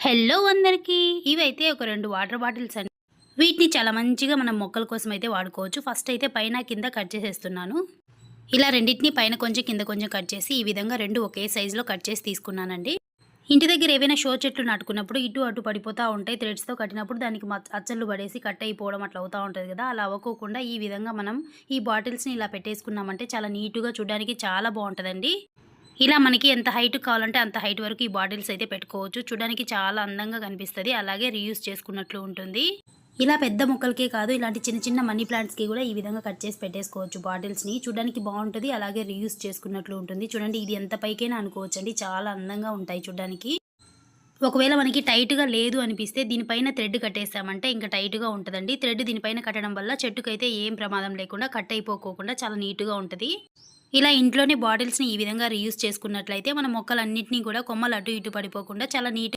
Hello అందరికీ. ఇవైతే ఒక రెండు వాటర్ బాటిల్స్ అండి. వీటిని చాలా మంచిగా మనం మొక్కల కోసం అయితే వాడుకోవచ్చు. ఫస్ట్ అయితే పైన కింద కట్ చేసేస్తున్నాను. ఇలా రెండింటిని పైన కొంచెం కింద కొంచెం కట్ చేసి ఈ విధంగా రెండు ఒకే సైజులో కట్ చేసి తీసుకున్నానండి. ఇంటి దగ్గర ఏవైనా షో చెట్లు నాటుకున్నప్పుడు ఇటు అటు పడిపోతూ ఉంటాయి. థ్రెడ్స్తో కట్టినప్పుడు దానికి మచ్చ- పడేసి కట్ అయిపోవడం అట్లా అవుతూ ఉంటుంది కదా. అలా అవ్వకోకుండా ఈ విధంగా మనం ఈ బాటిల్స్ని ఇలా పెట్టేసుకున్నామంటే చాలా నీట్గా చూడడానికి చాలా బాగుంటుందండి. ఇలా మనకి ఎంత హైట్ కావాలంటే అంత హైట్ వరకు ఈ బాటిల్స్ అయితే పెట్టుకోవచ్చు. చూడడానికి చాలా అందంగా కనిపిస్తుంది. అలాగే రీయూస్ చేసుకున్నట్లు ఉంటుంది. ఇలా పెద్ద మొక్కలకే కాదు ఇలాంటి చిన్న చిన్న మనీ ప్లాంట్స్కి కూడా ఈ విధంగా కట్ చేసి పెట్టేసుకోవచ్చు బాటిల్స్ని చూడడానికి బాగుంటుంది అలాగే రీయూస్ చేసుకున్నట్లు ఉంటుంది. చూడండి ఇది ఎంత పైకైనా అనుకోవచ్చు అండి చాలా అందంగా ఉంటాయి చూడడానికి. ఒకవేళ మనకి టైట్గా లేదు అనిపిస్తే దీనిపైన థ్రెడ్ కట్టేసామంటే ఇంకా టైట్గా ఉంటుందండి. థ్రెడ్ దీనిపైన కట్టడం వల్ల చెట్టుకైతే ఏం ప్రమాదం లేకుండా కట్ అయిపోకోకుండా చాలా నీట్గా ఉంటుంది. ఇలా ఇంట్లోనే బాటిల్స్ని ఈ విధంగా రీయూస్ చేసుకున్నట్లయితే మన మొక్కలన్నింటినీ కూడా కొమ్మలు అటు ఇటు పడిపోకుండా చాలా నీట్